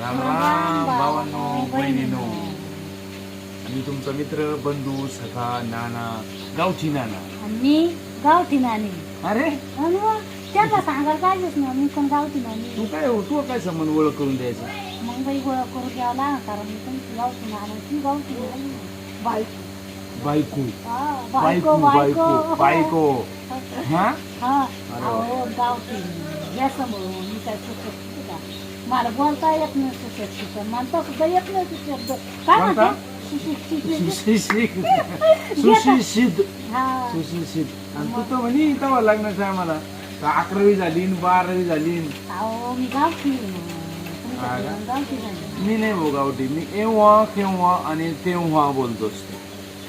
राम राम भावांनो बहिणीनो. मी तुमचा मित्र बंधू सखा नाना गावची नाना. आणि मी गावठी नाणी अरे? आणि मग त्यांना सांगायला पाहिजेच ना मी पण गावठी नाणी तू काय तू काय संबंध ओळख करून द्यायचा? मग बाई गोळा करू द्यावं लागणार कारण मी तुमची गावठी नाणी ती गावठी नाणी बायको. बायको. हा, बायको बायको बायको हा? हा अरे वा. अहो गावठी या समोर मी काय का? मला बोलता येत नाही म्हणता सुद्धा येत नाही शब्द काय? म्हणते? सुशिक्षित हा. सुशिक्षित. आणि तू तर म्हणे तेव्हा लग्नाचं आम्हाला. का अकरावी झाली न बारावी झाली. न. अहो मी गावठी आहे ना. तुमच्या हा का? घरून गावठी झाली मी नाही गावठी. मी एव्हा केव्हा आणि तेव्हा बोलतो असतो.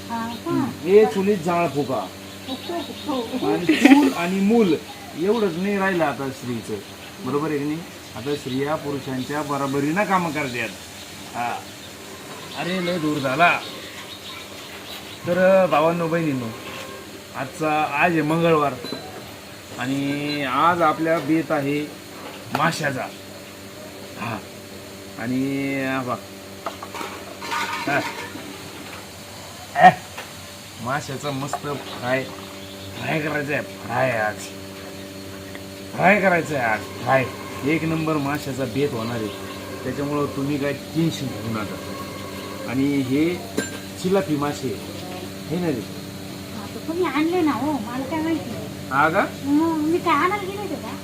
हा का? ए चुलीत जाळ फुका. आणि चूल आणि मूल एवढंच नाही राहिलं आता स्त्रीचं. बरोबर आहे की नाही? आता स्त्रिया पुरुषांच्या बरोबरीनं कामं करतात. हा. अरे लय दूर झाला. तर भावांनो बहिणींनो आजचा आज आहे मंगळवार आणि आज आपल्या बेत आहे माशाचा. हा. आणि बा माशाचा मस्त फ्राय फ्राय करायचं आहे फ्राय आज. फ्राय करायचं आहे आज. फ्राय. एक नंबर माशाचा बेत होणार आहे. त्याच्यामुळं तुम्ही काय टेन्शन घेऊ नका. आणि हे चिलापी मासे हे ना रे. आता तुम्ही आणले ना हो मला काय माहिती. हा का? मग मी काय आणायला गेले होते का?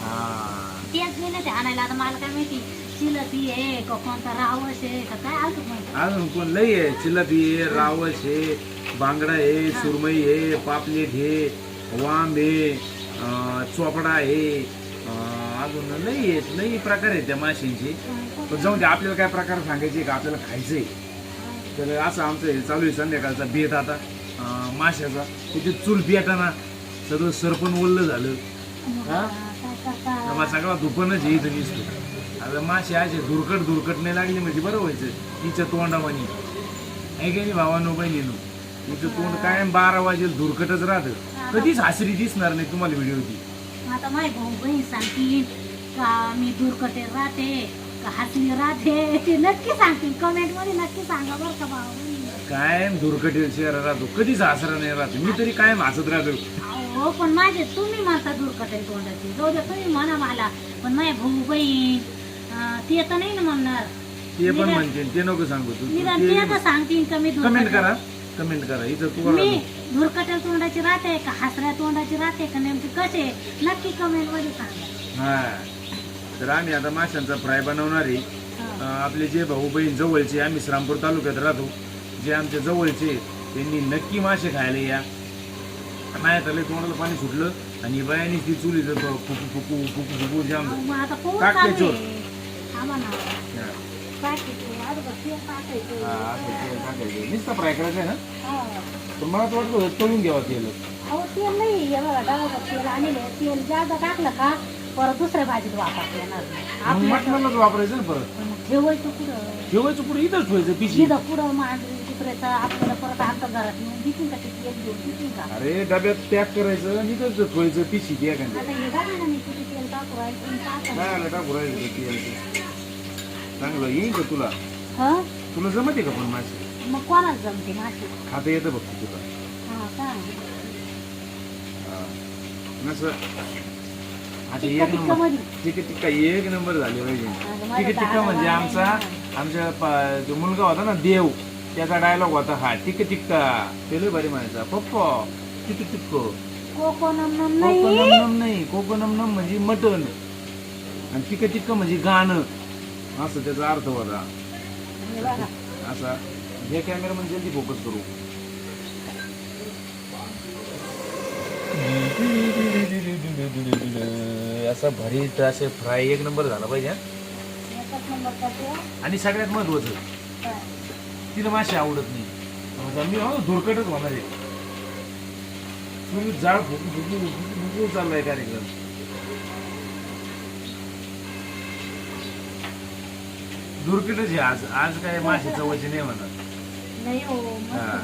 हा. तेच गेले होते आणायला आता मला काय माहिती. चिलती आहे का कोणता रावस आहे का काय माहिती. अजून कोण लई आहे? चिलापी आहे रावस आहे बांगडा आहे सुरमई आहे पापलेट आहे वांब आहे अं, चोपडा आहे अजून लई आहेत लई प्रकार आहेत त्या माशांचे. पण जाऊन दे आपल्याला काय प्रकार सांगायचे का? आपल्याला खायचंय. तर असं आमचं हे चालू आहे संध्याकाळचा बेत आता. अं, माशाचा. तिथे चूल पेटाना सगळं सरपण ओललं झालं. हा? तेव्हा सगळा दुपणच आहे इथं दिसतो आता मासे असे दुरकट दुरकट नाही लागली म्हणजे बरं व्हायचं. तिच्या तोंडावानी आहे की नाही भावानो बहिणीनो? तिचं तोंड कायम बारा वाजेल दुरकटच राहतं. कधीच हसरी दिसणार नाही तुम्हाला व्हिडिओ ती आता माझी भाऊ बहीण सांगतील का मी दूरकटे राहते? का हसणी राहते? ते नक्की सांगतील कमेंटमध्ये नक्की सांगा बरं का भाऊ. कायम चेहरा राहतो? कधीच हसरा नाही राहतो. मी तरी कायम हसत राहतो? हो पण माझे तुम्ही म्हणता दूरकटे तोंडाची जाऊ द्या तुम्ही म्हणा मला. पण माझे भाऊ बहीण अं, ते तर नाही ना म्हणणार. ते पण म्हणते ते नको सांगू तू. निदान ते तर सांगतील का मी कमेंट दूरकटे करा. कमेंट करा. इथं तू मी धुरकट्या तोंडाची राहते का हसऱ्या तोंडाची राहते का नेमकी कसे नक्की कमेंटमध्ये सांगा. हा. तर आम्ही आता माशांचा फ्राय बनवणार. अं, आपले जे भाऊ बहीण जवळचे आम्ही श्रामपूर तालुक्यात राहतो जे आमच्या जवळचे त्यांनी नक्की मासे खायला या नाही त्याला तोंडाला पाणी सुटलं आणि बायानी ती चुली फुकू फुकू फुकू फुकू जाम अहो, मग आता कोण टाक चालू त्याच्यावर. आहे? थांबा ना हा, टाकायचं, अगोदर तेल टाकायचं. हा, असं तेल टाकायचं. नुसतं फ्राय करायचं आहे ना हा. तर मला तर वाटलं तळून घ्यावं तेल अहो तेल नाही हे बघा डाळीचं तेल तेल टाकलं का परत दुसऱ्या भाजीत वापरता येणार नाही. मग आपल्या मटणालाच वापरायचं ना परत? मग ठेवायचं कुठं ठेवायचं पुढे इथंच ठेवायचं पिशी जिथं पुढं मांडली तिकडे आपल्याला परत आमच्या घरात येऊन देतील का ते तेल घेऊन देतील का? अरे डब्यात पॅक करायचं आणि इथंच ठेवायचं पिशी ती एखादी. आता हे बघा ना मी किती तेल टाकू राहिले तुम्ही टाका ना. काय आलं टाकू राहिलं ते तेल. ते. चांगलं येईल का तुला? हं? तुला जमते का पण मासे? मग कोणाला जमते माशी खाता येतं बघ तुला. हा का? नसं आता एक नंबर. टिका टिक्का एक नंबर झाले पाहिजे. टिका टिक्का म्हणजे आमचा. आमच्या प- जो मुलगा होता ना देव त्याचा डायलॉग होता हा टिक टिक्का ते लय भारी म्हणायचा. पप्पा टिक टिक्क कोकोनम नम नाही. कोकोनम नाही. कोकोनम नम म्हणजे मटन आणि टिक टिक्क म्हणजे गाणं. असं त्याचा अर्थ होता. असा. हे कॅमेरा म्हणजे जल्दी फोकस करू. असं भरीत असे फ्राय एक नंबर झाला पाहिजे हा. आणि सगळ्यात महत्वाचं? तिला मासे आवडत नाही. मी हो धुरकटच होणार आहे. तुम्ही जाळ फुकू फुकू फुकू फुकू चाललाय कार्यक्रम. धुरकटच आहे आज. आज काय माशाचं वचन आहे म्हणत नाही हो मस्त हा.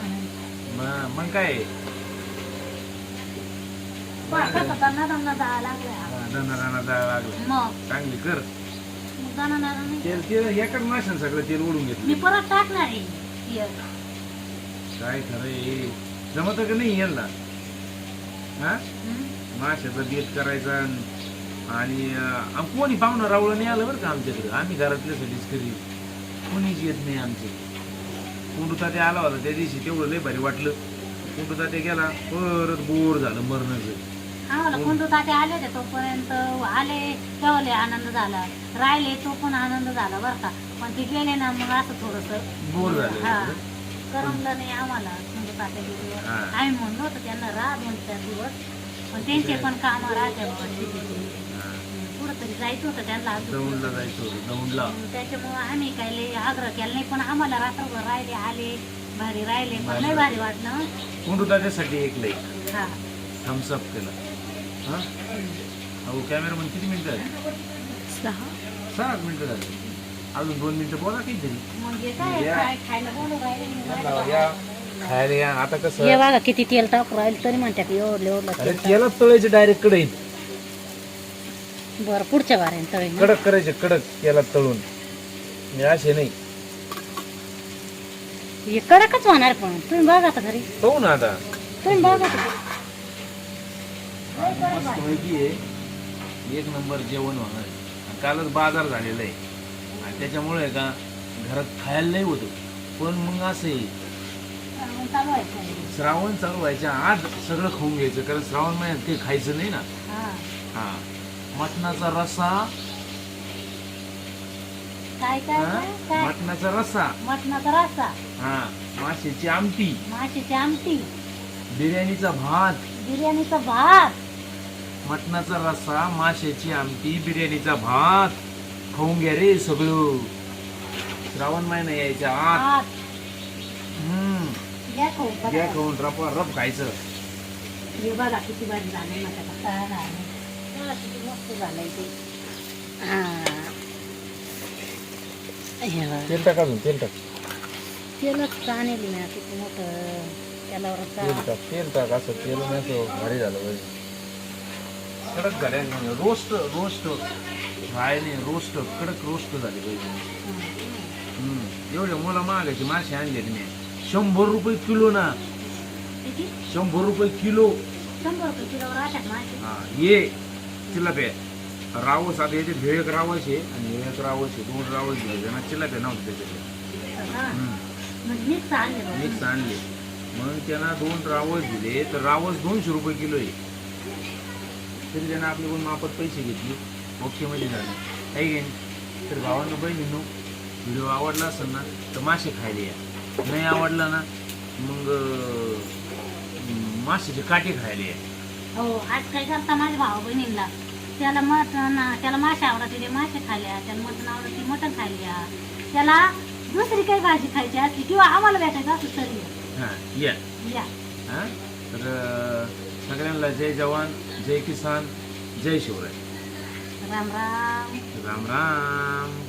मग मग काय? पहा, कसं करणार त्यांना जायला लागलं धनाराना जाळ लागला मग? चांगली कर. मग जाणार नाही तेल तेल एकाच माशानं सगळं तेल ओढून मी घेतलं परत टाकणार आहे. तेल. काय खरंय जमत का नाही यांना? हा? माशाचा बेत करायचा आणि अं, आम- कोणी पाहुणं रावळं नाही आलं बरं का आमच्याकडे? आम्ही घरातल्यासाठीच करी कोणीच येत नाही आमचे. कुंडू तात्या आला होता त्या दिवशी तेवढं लय भारी वाटलं. कुंडू तात्या गेला परत बोर झालं मरणाचं. आम्हाला कोणतं ताते आले होते तोपर्यंत आले तेव्हा लय आनंद झाला? राहिले तो पण आनंद झाला बरं का. पण ते गेले ना मग असं थोडस. झालं हा. करमलं नाही आम्हाला कोणतं तात्या गेले. हा. आम्ही म्हणलो होतो त्यांना राहा दोन चार दिवस. पण त्यांचे पण काम राहते बाबा शेतीचे हा. कुठं तरी जायचं होतं त्यांना अजून. दौंडला जायचं होतं दौंडला. त्याच्यामुळं आम्ही काय लय आग्रह केला नाही पण आम्हाला रात्रभर राहिले आले भारी राहिले. पण लय भारी वाटलं. कुंडू तात्यासाठी एक लई हा. थम्सअप केलं. हा? अहो कॅमेरामन किती मिनिटं झाली? सहा. मिनिटं झाली. अजून दोन मिनिटं बोला काहीतरी हे या. खायला या आता कसं? हे बघा किती तेल टाकू राहिले तरी म्हणतात एवढं एवढं अरे तेल तळायचे डायरेक्ट कढईत. बरं पुढच्या तळे कडक करायचे कडक त्याला तळून. मी असे नाही. हे कडकच होणार पण. तुम्ही बघा आता घरी. पाहू ना आता. तुम्ही बघा आता आहे. एक नंबर जेवण होणार आहे. कालच बाजार झालेला आहे. आणि त्याच्यामुळे आहे का घरात खायला नाही होतं. पण मग असं आहे. श्रावण चालू व्हायच्या आज सगळं खाऊन घ्यायचं. कारण श्रावण महिन्यात काही खायचं नाही ना. हा. हा मटणाचा रस्सा. काय काय? काय काय? मटणाचा रस्सा. मटणाचा रस्सा. हा. माशाची आमटी. माशीची आमटी. बिर्याणीचा भात. बिर्याणीचा भात. मटणाचा रस्सा माशाची आमटी बिर्याणीचा भात. खाऊन घ्या रे सगळं. श्रावण महिना यायच्या आत. हम्म. घ्या खाऊ घ्या बघा. खाऊन रप रप खायचं. हे बघा किती भारी झालंय माझ्या काय झालंय. बघा किती मस्त झालंय ते. हा. हे बघा. तेल टाक अजून तेल टाक. तेलच आणली ना किती मोठं. त्यालावर तेल टाक तेल टाक. असं तेल नाही असं भारी झालं पाहिजे कडक झाले रोस्ट रोस्ट फ्राय नाही रोस्ट कडक रोस्ट झाले पाहिजे. एवढे मुलं मागायचे मासे आणले मी. शंभर रुपये किलो ना. शंभर रुपये किलो. हा ये. चिल्लापे रावस आता याचे भेळ एक रावस आहे आणि हे एक रावस आहे दोन रावस घ्यायचे ना. चिल्लापे नव्हते. म्हणजे बघा. मिक्स आणले मग त्यांना दोन रावस दिले तर रावस दोनशे रुपये किलो आहे. तरी त्यानं आपले कोण मापत पैसे घेतले. ओके मध्ये झाले काही घे तर भावांना बहिणींनो व्हिडिओ आवडला असेल ना तर मासे खायला या. नाही आवडला ना मग माशाचे काटे खायला या. हो आज काय करता माझ्या भाऊ बहिणीला? त्याला मटण त्याला मासे आवडते ते मासे खाल्ल्या त्याला मटण आवडते मटण खाल्ल्या त्याला दुसरी काही भाजी खायची असली किंवा आम्हाला भेटायचं असलं तरी हां या. या. हा? तर सगळ्यांना जय जवान. जय किसान जय शिवराय. राम राम. राम राम.